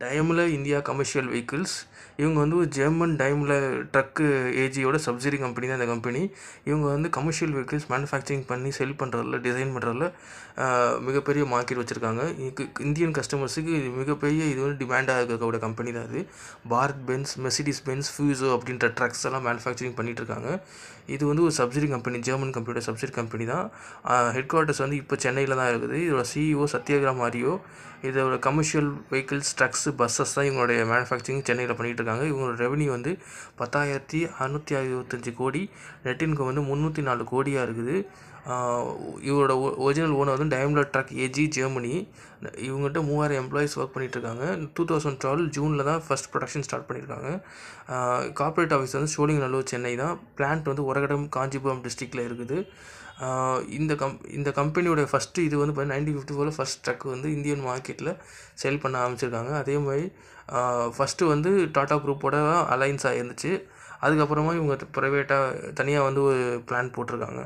டயம்லர் India commercial vehicles இவங்க வந்து ஒரு ஜெர்மன் டயம்லர் ட்ரக்கு ஏஜியோட சப்சிடி கம்பெனி தான் இந்த கம்பெனி இவங்க வந்து கமர்ஷியல் வெஹிக்கிள்ஸ் மேனுஃபேக்சரிங் பண்ணி செல் பண்ணுறதுல டிசைன் பண்ணுறதுல மிகப்பெரிய மார்க்கெட் வச்சுருக்காங்க. இந்தியன் கஸ்டமர்ஸுக்கு இது மிகப்பெரிய இது வந்து டிமாண்டாக இருக்கக்கூடிய கம்பெனி தான் இது. Bharat Benz Mercedes Benz Fuso அப்படின்ற ட்ரக்ஸ் எல்லாம் மேனுஃபேக்சரிங் பண்ணிட்டு இருக்காங்க. இது வந்து ஒரு சப்சிடி கம்பெனி ஜெர்மன் கம்பெனியோட சப்சிடி கம்பெனி தான். ஹெட் குவார்ட்டர்ஸ் வந்து இப்போ சென்னையில் தான் இருக்குது. இதோட சிஇஓ சத்யகிரா மாரியோ இதோட கமர்ஷியல் வெஹிக்கிள்ஸ் ட்ரக்ஸ் பஸ்ஸஸ் தான் இவங்களுடைய மேனுஃபேக்சரிங் சென்னையில் பண்ணிகிட்டு இருக்காங்க இவங்களோட ரெவன்யூ வந்து பத்தாயிரத்தி அறநூற்றி அறுபத்தஞ்சி கோடி நெட் இன்கம் வந்து முந்நூற்றி நாலு கோடியாக இருக்குது. இவரோட ஒரிஜினல் ஓனர் வந்து டைம்லர் ட்ரக் ஏஜி ஜெர்மனி இவங்ககிட்ட மூவாயிரம் எம்ப்ளாயிஸ் ஒர்க் பண்ணிகிட்ருக்காங்க டூ தௌசண்ட் டுவெல் ஜூனில் தான் ஃபஸ்ட் ப்ரொடக்ஷன் ஸ்டார்ட் பண்ணியிருக்காங்க. கார்ப்பரேட் ஆஃபீஸ் வந்து சோழிங்கநல்லூர் சென்னை தான். பிளான்ட் வந்து உரகடம் காஞ்சிபுரம் டிஸ்ட்ரிக்டில் இருக்குது. இந்த கம் இந்த கம்பெனியோட ஃபஸ்ட்டு இது வந்து பார்த்தீங்கன்னா நைன்டீன் ஃபிஃப்டி ஃபோரில் ஃபஸ்ட் ட்ரக் வந்து இந்தியன் மார்க்கெட்டில் செல் பண்ண ஆரம்பிச்சிருக்காங்க. அதே மாதிரி ஃபஸ்ட்டு வந்து டாட்டா குரூப்போட அலைன்ஸாக இருந்துச்சு அதுக்கப்புறமா இவங்க ப்ரைவேட்டாக தனியாக வந்து ஒரு பிளான் போட்டிருக்காங்க.